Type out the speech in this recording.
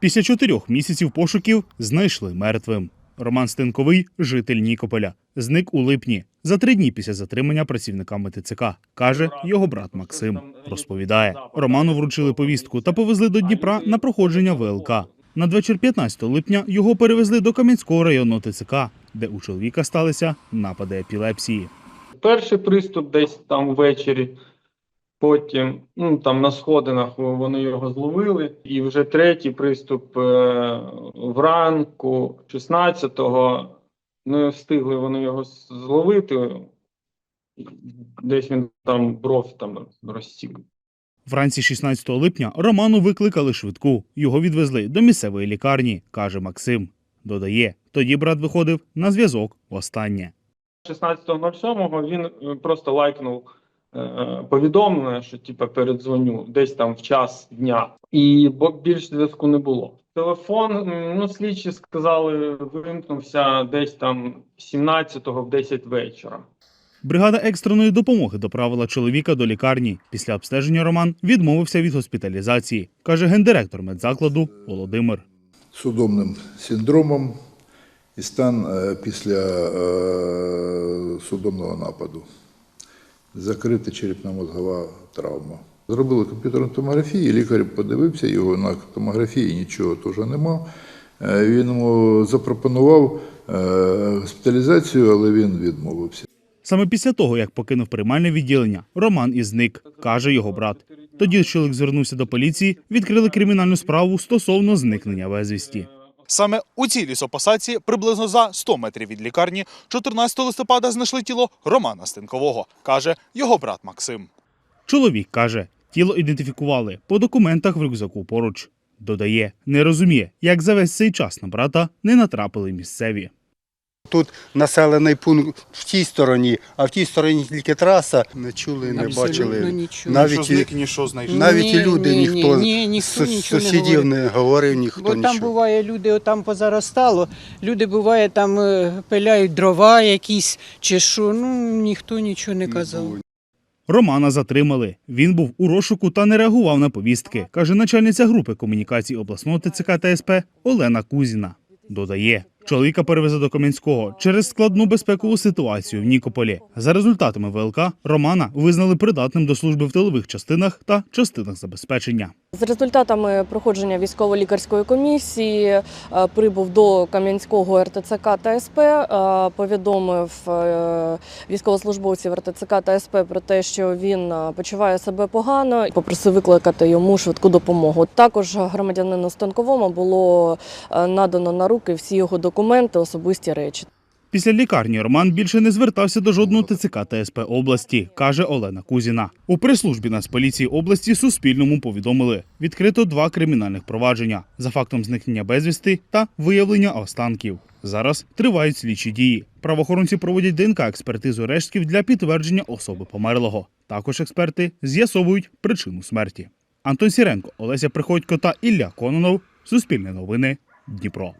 Після чотирьох місяців пошуків знайшли мертвим. Роман Стенковий, житель Нікополя, зник у липні за три дні після затримання працівниками ТЦК, каже його брат Максим. Розповідає, Роману вручили повістку та повезли до Дніпра на проходження ВЛК. Надвечір 15 липня його перевезли до Кам'янського районного ТЦК, де у чоловіка сталися напади епілепсії. Перший приступ десь там ввечері, потім ну, там на сходинах вони його зловили. І вже третій приступ е, вранку, 16-го, не встигли вони його зловити. Десь він там бров там розсік. Вранці 16 липня Роману викликали швидку. Його відвезли до місцевої лікарні, каже Максим. Додає, тоді брат виходив на зв'язок востаннє. 16.07 він е, просто лайкнув повідомлення, що типа передзвоню десь там в час дня, і бо більш зв'язку не було. Телефон, ну слідчі сказали, вимкнувся десь там 17-го в 10 вечора. Бригада екстреної допомоги доправила чоловіка до лікарні. Після обстеження Роман відмовився від госпіталізації, каже гендиректор медзакладу Володимир. судомним синдромом і стан е, після е, судомного нападу. Закрита черепно-мозгова травма. Зробили комп'ютерну томографію, лікар подивився його на томографії, нічого теж нема. Е, Він йому запропонував е, госпіталізацію, але він відмовився. Саме після того, як покинув приймальне відділення, Роман і зник, каже його брат. Тоді чоловік звернувся до поліції, відкрили кримінальну справу стосовно зникнення безвісті. Саме у цій лісопосадці, приблизно за 100 метрів від лікарні, 14 листопада знайшли тіло Романа Стенкового, каже його брат Максим. Чоловік каже, тіло ідентифікували по документах в рюкзаку поруч. Додає, не розуміє, як за весь цей час на брата не натрапили місцеві. Тут населений пункт в тій стороні, а в тій стороні тільки траса. Не чули, не Абсолютно бачили. нічого. Навіть, і- знайшли. навіть і Ні, люди, ні, ніхто, ні, ні, ніхто з нічого не сусідів говорив. не говорив, ніхто Бо там нічого. буває, люди отам позаростало, люди буває там е, пиляють дрова якісь чи що, ну ніхто нічого не Не казав. Романа затримали. Він був у розшуку та не реагував на повістки, каже начальниця групи комунікацій обласного ТЦК та СП Олена Кузіна. Додає, чоловіка перевезли до Кам'янського через складну безпекову ситуацію в Нікополі. За результатами ВЛК Романа визнали придатним до служби в тилових частинах та частинах забезпечення. З результатами проходження військово-лікарської комісії е, прибув до Кам'янського РТЦК та СП, е, повідомив е, військовослужбовців РТЦК та СП про те, що він почуває себе погано, і попросив викликати йому швидку допомогу. Також громадянину Станковому було надано на руки всі його документи, особисті речі. Після лікарні Роман більше не звертався до жодного ТЦК та СП області, каже Олена Кузіна. У прес-службі Нацполіції області Суспільному повідомили, відкрито два кримінальних провадження за фактом зникнення безвісти та виявлення останків. Зараз тривають слідчі дії. Правоохоронці проводять ДНК експертизу рештків для підтвердження особи померлого. Також експерти з'ясовують причину смерті. Антон Сіренко, Олеся Приходько та Ілля Кононов. Суспільне новини. Дніпро.